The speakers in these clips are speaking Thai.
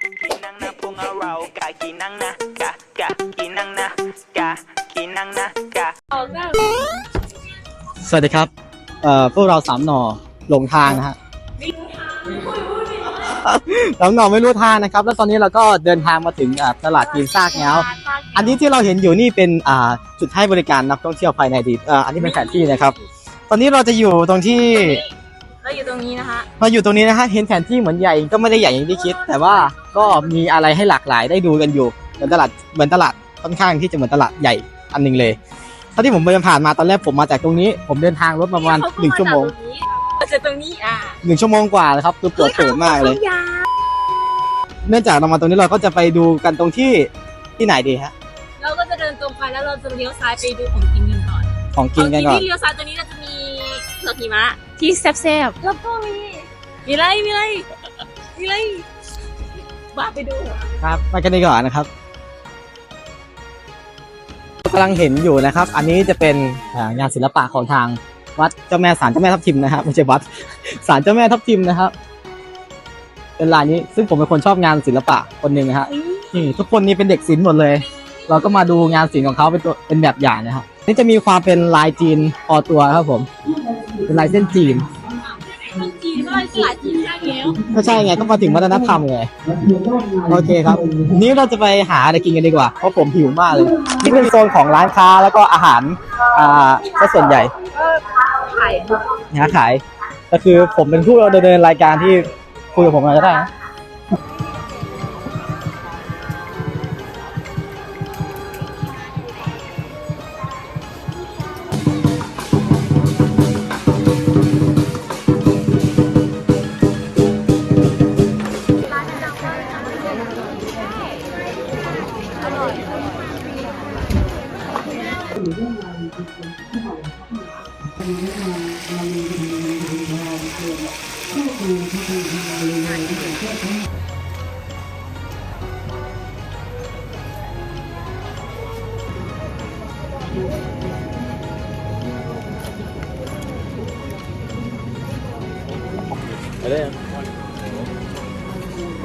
kinang na pungaraw ka kinang na ka ka kinang na ka kinang na ka สวัสดีครับเอ่อพวกเราสามหน่อหลงทางนะฮะสามหน่อไม่รู้ทางนะครับ แล้วตอนนี้เราก็เดินทางมาถึงอ่าตลาดจีนซากแง้วอันนี้ที่เราเห็นอยู่นี่เป็นอ่าจุดให้บริการนักท่องเที่ยวภายในอดีตอ่าอันนี้เป็นแผนที่นะครับ ตอนนี้เราจะอยู่ตรงที่เราอยู่ตรงนี้นะคะเราอยู่ตรงนี้นะฮะเห็นแผนที่เหมือนใหญ่ก็ไม่ได้ใหญ่อย่างที่คิด แต่ว่า ก็มีอะไรให้หลากหลายได้ดูกันอยู่เหมือนตลาดเหมือนตลาดค่อนข้างที่จะเหมือนตลาดใหญ่อันหนึงเลยเท่าที่ผมเดินผ่านมาตอนแรกผมมาจากตรงนี้ ผมเดินทางรถมาประมาณหนึ่งชั่วโมงมาจากตรงนี้อะหนึ่งชั่วโมงกว่าเลยครับคือปวดโผมากเลยยาเนื่องจากเรามาตรงนี้เราก็จะไปดูกันตรงที่ที่ไหนดีฮะเราก็จะเดินตรงไปแล้วเราจะเลี้ยวซ้ายไปดูของกินกันก่อนของกินกันก่อนที่เลี้ยวซ้ายตัวนี้เราจะมีเผือกหิมะที่แซ่บๆแล้วก็มีมีอะไรมีอะไรมีอะไร บ้าไปดู ครับไปกันดีกว่านะครับกำลังเห็นอยู่นะครับ อันนี้จะเป็นอ่างานศิลปะของทางวัดเจ้าแม่ศาลเจ้าแม่ทับทิมนะครับไม่ใช่วัดศาลเจ้าแม่ทับทิมนะครับ เป็นลายนี้ซึ่งผมเป็นคนชอบงานศิลปะคนหนึ่งนะฮะนี่ทุกคนนี่เป็นเด็กศิลป์หมดเลย เราก็มาดูงานศิลป์ของเขาเป็นตัวเป็นแบบอย่างนะครับนี่จะมีความเป็นลายจีนพอตัวครับผม เป็นลายเส้นจีนคน จีนก็สลัดจีนได้แล้วก็ใช่ไงก็มาถึงวัฒนธรรมไงโอเคครับ นี้เราจะไปหาอะไรกินกันดีกว่าเพราะผมหิวมากเลย นี่เป็นโซนของร้านค้าแล้วก็อาหารอ่าก็ส่วนใหญ่ไข่หาขายก็คือผมเป็นผู้ดำเนินรายการที่คุยกับผมมาก็ได้ นะ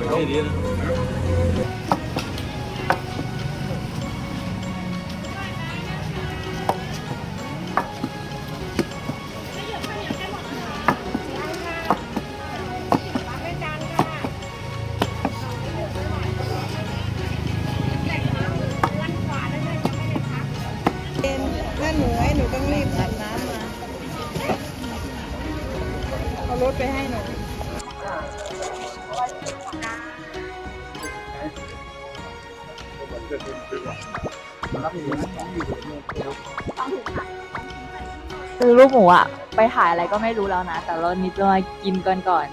ถ้า หนูให้หนูต้องรีบอาบน้ำมาเอารถไปให้หนูคือลูกหมูอะไปถ่ายอะไรก็ไม่รู้แล้วนะ แต่เรานี้จะมากินกันก่อน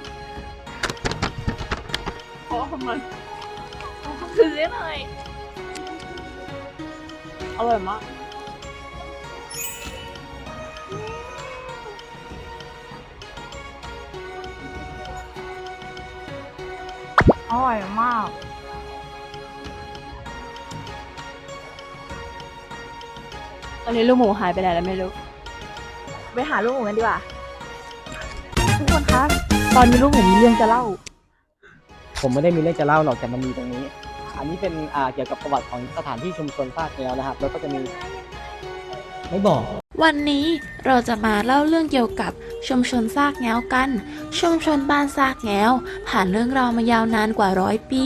ขอทำไมคือหน่อยอร่อยมาก อร่อยมาก ตอนนี้ลูกหมูหายไปไหนแล้วไม่รู้ ไปหาลูกหมูกันดีกว่า ทุกคนคะ ตอนนี้ลูกหมูมีเรื่องจะเล่า ผมไม่ได้มีเรื่องจะเล่าหรอกแต่มันมีตรงนี้ อันนี้เป็นอ่าเกี่ยวกับประวัติของสถานที่ชุมชนภาคแนวนะครับ แล้วก็จะมี ไม่บอก วันนี้เราจะมาเล่าเรื่องเกี่ยวกับชุมชนซากแง้วกัน ชุมชนบ้านซากแง้ว ผ่านเรื่องราวมายาวนานกว่าร้อยปี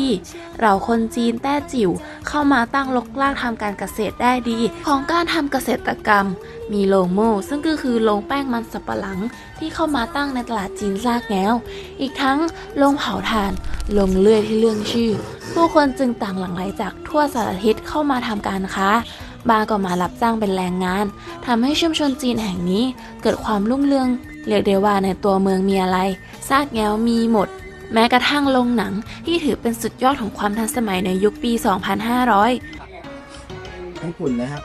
เราคนจีนแต้จิ๋วเข้ามาตั้งลกลากทำการเกษตรได้ดี ของการทำเกษตรกรรม มีโรงโม่ซึ่งก็คือโรงแป้งมันสับปะหลัง ที่เข้ามาตั้งในตลาดจีนซากแง้ว อีกทั้งโรงเผาถ่านโรงเลื่อยที่เรื่องชื่อ ผู้คนจึงต่างหลั่งไหลจากทั่วสารทิศเข้ามาทำการค้า บาก็มารับจ้างเป็นแรงงานทำให้ชุมชนจีนแห่งนี้เกิดความรุ่งเรือง เรียกได้ว่าในตัวเมืองมีอะไร ซากแง้วมีหมด แม้กระทั่งโรงหนังที่ถือเป็นสุดยอดของความทันสมัยในยุคปี 2500 ให้คุณนะครับ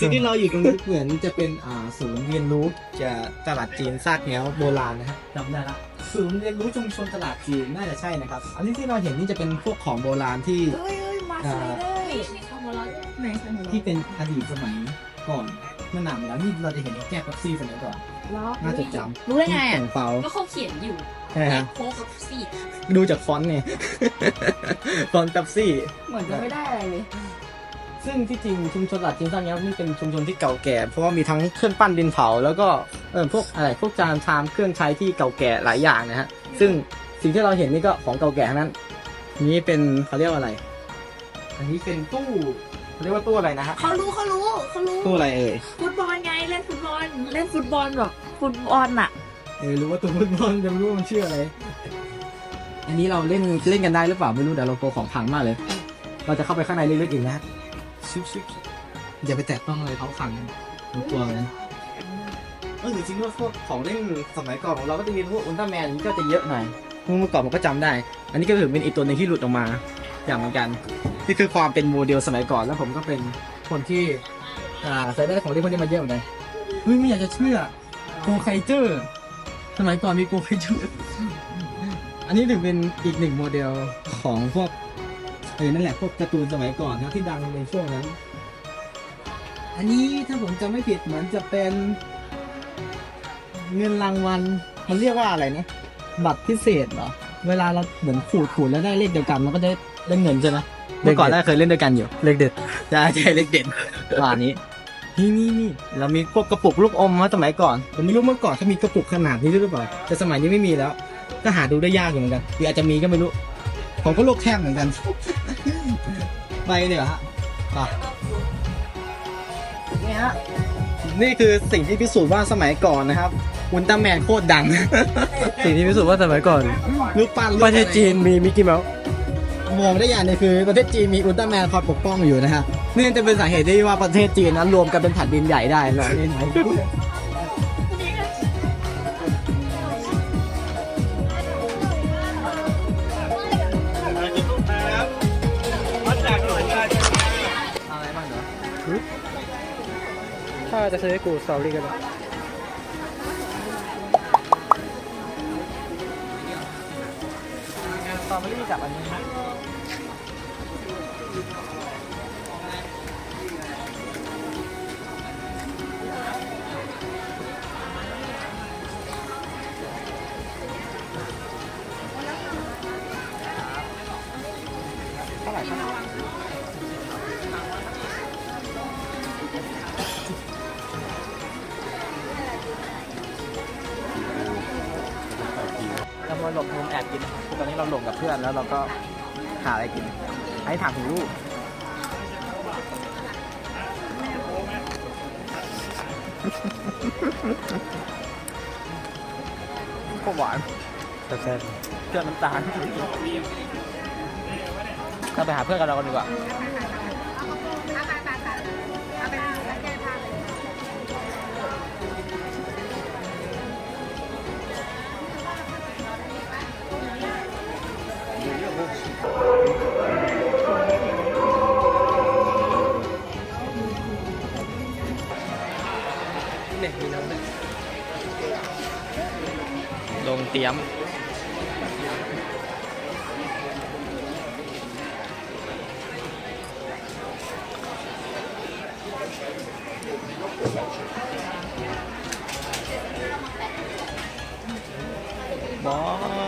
สิ่งที่เราอยู่ตรงนี้เหมือนจะเป็นอ่าศูนย์เรียนรู้จะตลาดจีนซากแง้วโบราณนะครับจำได้ละศูนย์เรียนรู้ชุมชนตลาดจีนน่าจะใช่นะครับ อันนี้ที่เราเห็นนี่จะเป็นพวกของโบราณที่อ่าที่เป็นอดีตสมัยก่อนเมื่อนานมาแล้วนี่เราจะเห็นแก้วเป๊ปซี่สมัยก่อนน่าจดจำรู้ได้ไงแต่อะงเปาก็เขาเขียนอยู่ใช่ไหมครับโค้กกับสี่ดูจากฟอนต์เนี่ยฟอนต์ตับซี่เหมือนจะไม่ได้อะไรเลย ซึ่งที่จริงชุมชนหลัดจีนสร้างเนี้ยนี่เป็นชุมชนที่เก่าแก่ เพราะว่ามีทั้งเครื่องปั้นดินเผา แล้วก็เออพวกอะไรพวกจานชามเครื่องใช้ที่เก่าแก่หลายอย่างนะฮะซึ่งสิ่งที่เราเห็นนี่ก็ของเก่าแก่ทั้งนั้น นี้เป็นเขาเรียกว่าอะไร อันนี้เป็นตู้เขาเรียกว่าตู้อะไรนะฮะเขารู้เขารู้เขารู้ตู้อะไรเอ่ยฟุตบอลไงเล่นฟุตบอลเล่นฟุตบอลแบบฟุตบอลอะเออรู้ว่าตู้ฟุตบอลจะไม่รู้ว่ามันชื่ออะไร อันนี้เราเล่นเล่นกันได้หรือเปล่าไม่รู้เดี๋ยวเราโปรของพังมากเลย เราจะเข้าไปข้างในลึกๆอีกนะฮะ ชิบชิบอย่าไปแตะต้องเลยเขาพังมันกลัวเลยเออจริงๆว่าพวกของเล่นสมัยก่อนของเราก็จะมีพวกอุลตร้าแมนนี้ก็จะเยอะหน่อยเมื่อก่อนผมก็จำได้ อันนี้ก็ถือเป็นอีกตัวหนึงที่หลุดออกมา อย่างเหมือนกันนี่คือความเป็นโมเดลสมัยก่อนแล้วผมก็เป็นคนที่อ่าใส่ได้ของเล่นพวกนี้มาเยอะเหมือนกันเฮ้ยไม่อยากจะเชื่อโกไคเจอร์สมัยก่อนมีโกไคเจอร์อันนี้ถือเป็นอีกหนึ่งโมเดลของพวก เออนั่นแหละพวกการ์ตูนสมัยก่อนนะที่ดังในช่วงนั้น อันนี้ถ้าผมจำไม่ผิดเหมือนจะเป็น เงินรางวัลมันเรียกว่าอะไรนะบัตรพิเศษเหรอเวลาเราเหมือนขูดขูดแล้วได้เลขเดียวกันมันก็ได้ได้เงินใช่ไหมเมื่อก่อนได้เคยเล่นด้วยกันอยู่เลขเด็ดใช่ใช่เลขเด็ดว่านี้นี่นี่นี่เรามีพวกกระปุกลูกอมมาสมัยก่อนผมไม่รู้เมื่อก่อนเขามีกระปุกขนาดนี้ด้วยหรือเปล่าแต่สมัยนี้ไม่มีแล้ว ก็หาดูได้ยากอยู่เหมือนกันหรืออาจจะมีก็ไม่รู้ ผมก็โลกแคบเหมือนกัน ไปเนี่ยเหรอฮะไปนี่ฮะ นี่คือสิ่งที่พิสูจน์ว่าสมัยก่อนนะครับอุลตร้าแมนโคตรดัง สิ่งที่พิสูจน์ว่าสมัยก่อนรูปปั้นประเทศจีนมีมิกกี้เมาส์มองได้อย่างหนึงคือประเทศจีนมีอุลตร้าแมนคอยปกป้องอยู่นะฮะนี่จะเป็นสาเหตุที่ว่าประเทศจีนนั้นรวมกันเป็นแผ่นดินใหญ่ได้เลยาจะซื้อให้กูสตอรี่ก็ได้สตรอเบอรี่กับอันนี้ฮะเท่าไหร่ครับ มาหลบมุมแอบกินนะครับตอนนี้เราหลงกับเพื่อนแล้วเราก็หาอะไรกิน ให้ถามถึงลูกก็หวานแต่แซ่บเพื่อนน้ำตาลเราไปหาเพื่อนกันเรากันดีกว่า เตรียม บอ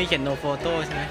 ม่มีเขียนโนโฟโต้ใช่ไหม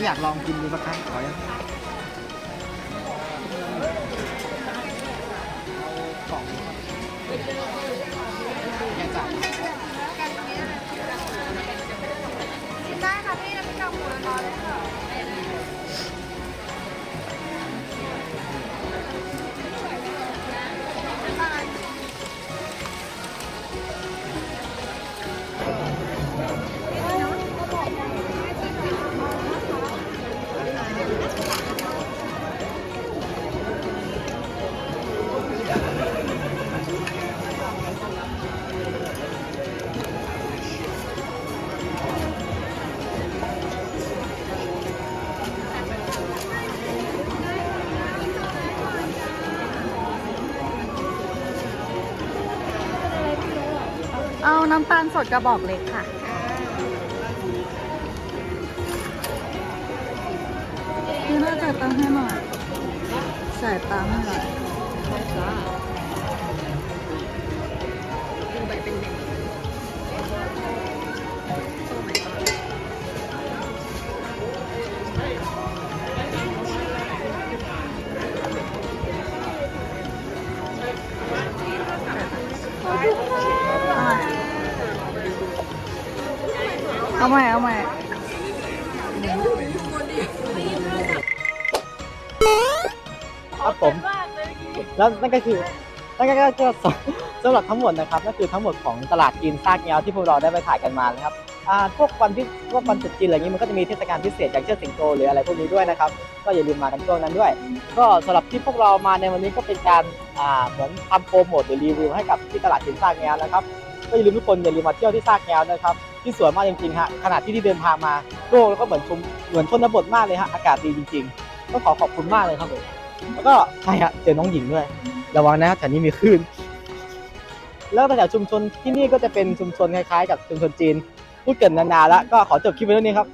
อันนี้อยากลองกินดูสักครั้งขอยังำตาลสดกระบอกเล็กค่ะพี่น่าจ่ายตังค์ให้หน่อยจ่ายตังค์ให้หน่อย ครับผม แล้วนั่นก็คือนั่นก็ก็สสำหรับทั้งหมดนะครับนั่นคือทั้งหมดของตลาดกินซากแงวที่พวกเราได้ไปถ่ายกันมานะครับอ่าพวกวันที่พวกวันตรุษจีนอะไรอย่างนี้มันก็จะมีเทศกาลพิเศษอย่างเช่นสิงโตหรืออะไรพวกนี้ด้วยนะครับ ก็อย่าลืมมากันช่วงนั้นด้วย ก็สำหรับที่พวกเรามาในวันนี้ก็เป็นการอ่าเหมือนทำโปรโมทหรือรีวิวให้กับที่ตลาดกินซากแงวนะครับก็อย่าลืมทุกคนอย่าลืมมาเที่ยวที่ซากแงวนะครับ ที่สวยมากจริงๆฮะขณะที่ที่เดินทางมาโลกแล้วก็เหมือนชมเหมือนชนบทมากเลยฮะอากาศดีจริงๆก็ขอขอบคุณมากเลยครับผมแล้วก็ใช่ฮะเจอน้องหญิงด้วยระวังนะครับแถวนี้มีคลื่นแล้วแถวชุมชนที่นี่ก็จะเป็นชุมชนคล้ายๆ กับชุมชนจีนพูดเกินนานๆแล้วก็ขอจบคลิปไว้เท่านี้ครับ